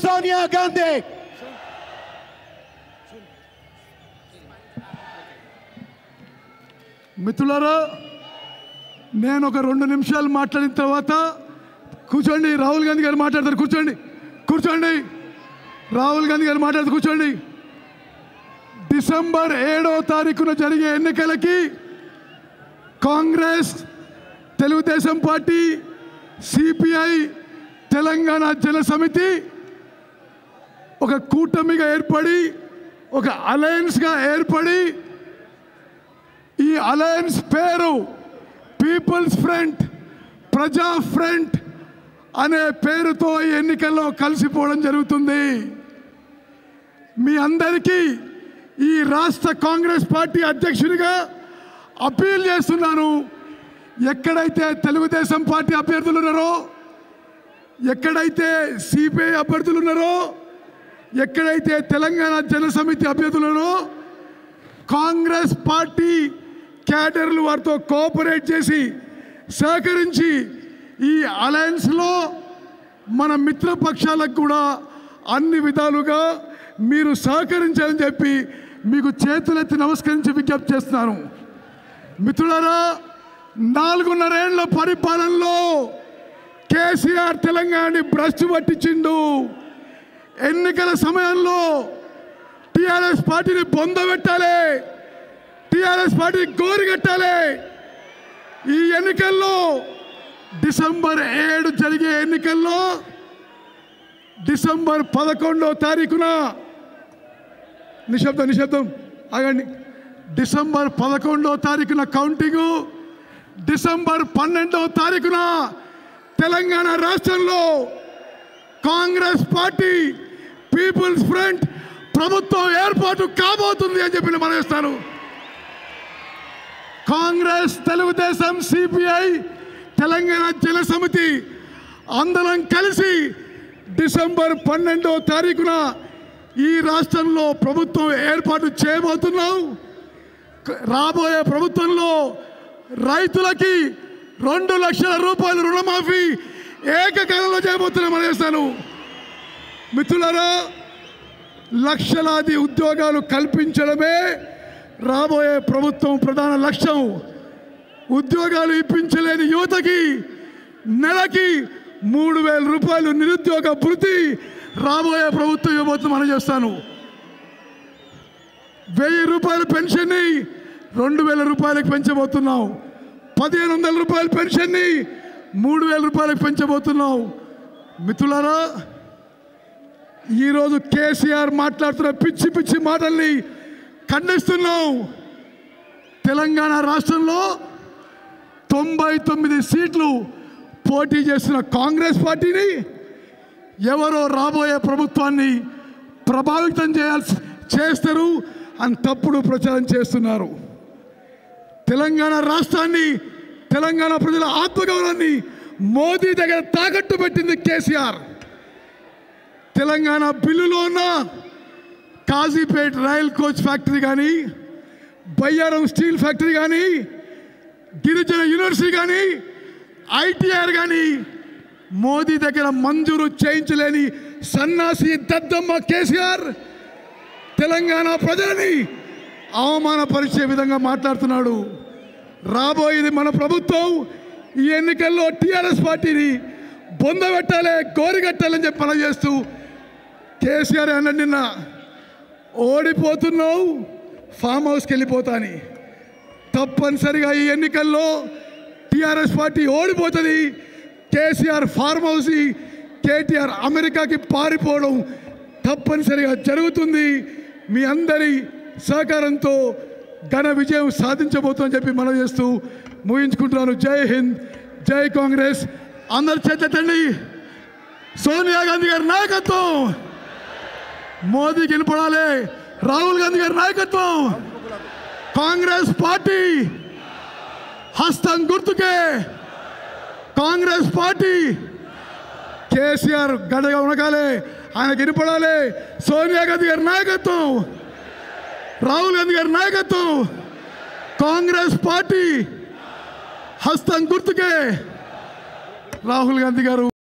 శ్రీమతి Sonia Gandhi మిత్రులారా నేను ఒక రెండు నిమిషాలు మాట్లాడిన తర్వాత కూర్చోండి. రాహుల్ గాంధీ గారు మాట్లాడతారు. కూర్చోండి. కూర్చోండి. రాహుల్ గాంధీ గారు మాట్లాడుతూ కూర్చోండి. డిసెంబర్ ఏడో తారీఖున జరిగే ఎన్నికలకి కాంగ్రెస్ తెలుగుదేశం పార్టీ సిపిఐ తెలంగాణ జన సమితి ఒక కూటమిగా ఏర్పడి ఒక అలయన్స్గా ఏర్పడి ఈ అలయన్స్ పేరు పీపుల్స్ ఫ్రంట్ ప్రజా ఫ్రంట్ అనే పేరుతో ఈ ఎన్నికల్లో కలిసిపోవడం జరుగుతుంది. మీ అందరికీ ఈ రాష్ట్ర కాంగ్రెస్ పార్టీ అధ్యక్షుడిగా అప్పీల్ చేస్తున్నాను. ఎక్కడైతే తెలుగుదేశం పార్టీ అభ్యర్థులు ఉన్నారో ఎక్కడైతే సిపిఐ అభ్యర్థులు ఉన్నారో ఎక్కడైతే తెలంగాణ జనసమితి సమితి కాంగ్రెస్ పార్టీ క్యాడర్లు వారితో కోఆపరేట్ చేసి సహకరించి ఈ అలయన్స్లో మన మిత్రపక్షాలకు కూడా అన్ని విధాలుగా మీరు సహకరించాలని చెప్పి మీకు చేతులెత్తి నమస్కరించి విజ్ఞప్తి చేస్తున్నాను. మిత్రులరా నాలుగున్నరేళ్ళ పరిపాలనలో కేసీఆర్ తెలంగాణని భ్రష్టు పట్టించిండు. ఎన్నికల సమయంలో టిఆర్ఎస్ పార్టీని బొందబెట్టాలి. టిఆర్ఎస్ పార్టీని గోరిగట్టాలి. ఈ ఎన్నికల్లో డిసెంబర్ ఏడు జరిగే ఎన్నికల్లో డిసెంబర్ పదకొండో తారీఖున నిశ్శబ్దం నిశ్శబ్దం. ఆగండి. డిసెంబర్ పదకొండో తారీఖున కౌంటింగు డిసెంబర్ పన్నెండో తారీఖున తెలంగాణ రాష్ట్రంలో కాంగ్రెస్ పార్టీ పీపుల్స్ ఫ్రంట్ ప్రభుత్వం ఏర్పాటు కాబోతుంది అని చెప్పి మనవిస్తాను. కాంగ్రెస్ తెలుగుదేశం సిపిఐ తెలంగాణ జన సమితి అందరం కలిసి డిసెంబర్ పన్నెండో తారీఖున ఈ రాష్ట్రంలో ప్రభుత్వం ఏర్పాటు చేయబోతున్నాం. రాబోయే ప్రభుత్వంలో రైతులకి రెండు లక్షల రూపాయల రుణమాఫీ ఏకకాలంలో చేయబోతున్నాం చేస్తాను మిత్రులారా లక్షలాది ఉద్యోగాలు కల్పించడమే రాబోయే ప్రభుత్వం ప్రధాన లక్ష్యం. ఉద్యోగాలు ఇప్పించలేని యువతకి నెలకి మూడు వేల రూపాయలు నిరుద్యోగ భృతి రాబోయే ప్రభుత్వం ఇవ్వబోతుంది మనం చేస్తాను. వెయ్యి రూపాయల పెన్షన్ని రెండు వేల రూపాయలకు పెంచబోతున్నాం. పదిహేను వందల రూపాయల పెన్షన్ని మూడు వేల రూపాయలకు పెంచబోతున్నాం. మిత్రులారా ఈరోజు కేసీఆర్ మాట్లాడుతున్న పిచ్చి పిచ్చి మాటల్ని ఖండిస్తున్నాం. తెలంగాణ రాష్ట్రంలో తొంభై తొమ్మిది సీట్లు పోటీ చేస్తున్న కాంగ్రెస్ పార్టీని ఎవరో రాబోయే ప్రభుత్వాన్ని ప్రభావితం చేయాల్సి చేస్తారు అని తప్పుడు ప్రచారం చేస్తున్నారు. తెలంగాణ రాష్ట్రాన్ని తెలంగాణ ప్రజల ఆత్మగౌరవాన్ని మోదీ దగ్గర తాకట్టు పెట్టింది కేసీఆర్. తెలంగాణ బిల్లులో ఉన్న కాజీపేట్ రైల్ కోచ్ ఫ్యాక్టరీ కానీ బయ్యారం స్టీల్ ఫ్యాక్టరీ కానీ గిరిజన యూనివర్సిటీ కానీ ఐటీఆర్ కానీ మోదీ దగ్గర మంజూరు చేయించలేని సన్నాసి దద్దమ్మ కేసీఆర్ తెలంగాణ ప్రజలని అవమానపరిచే విధంగా మాట్లాడుతున్నాడు. రాబోయేది మన ప్రభుత్వం ఈ ఎన్నికల్లో టీఆర్ఎస్ పార్టీని బొందబెట్టాలి గోరిగట్టాలని చెప్పి పనిచేస్తూ చేస్తూ కేసీఆర్ అన్నాడు నిన్న ఓడిపోతున్నావు ఫామ్ హౌస్కి వెళ్ళిపోతాని తప్పనిసరిగా ఈ ఎన్నికల్లో టీఆర్ఎస్ పార్టీ ఓడిపోతుంది కేసీఆర్ ఫార్మ్ హౌస్ కేటీఆర్ అమెరికాకి పారిపోవడం తప్పనిసరిగా జరుగుతుంది. మీ అందరి సహకారంతో ఘన విజయం సాధించబోతుందని చెప్పి మనం చేస్తూ ముగించుకుంటున్నాను. జై హింద్ జై కాంగ్రెస్. అందరి చేతండి సోనియా గాంధీ గారి నాయకత్వం. మోదీకి వినపడాలి రాహుల్ గాంధీ గారి నాయకత్వం. కాంగ్రెస్ పార్టీ హస్తం గుర్తుకే. కాంగ్రెస్ పార్టీ కేసీఆర్ గడగా ఉనకాలి ఆయనకి వినపడాలి సోనియా గాంధీ గారి నాయకత్వం. రాహుల్ గాంధీ గారి నాయకత్వం. కాంగ్రెస్ పార్టీ హస్తం గుర్తుకే. రాహుల్ గాంధీ గారు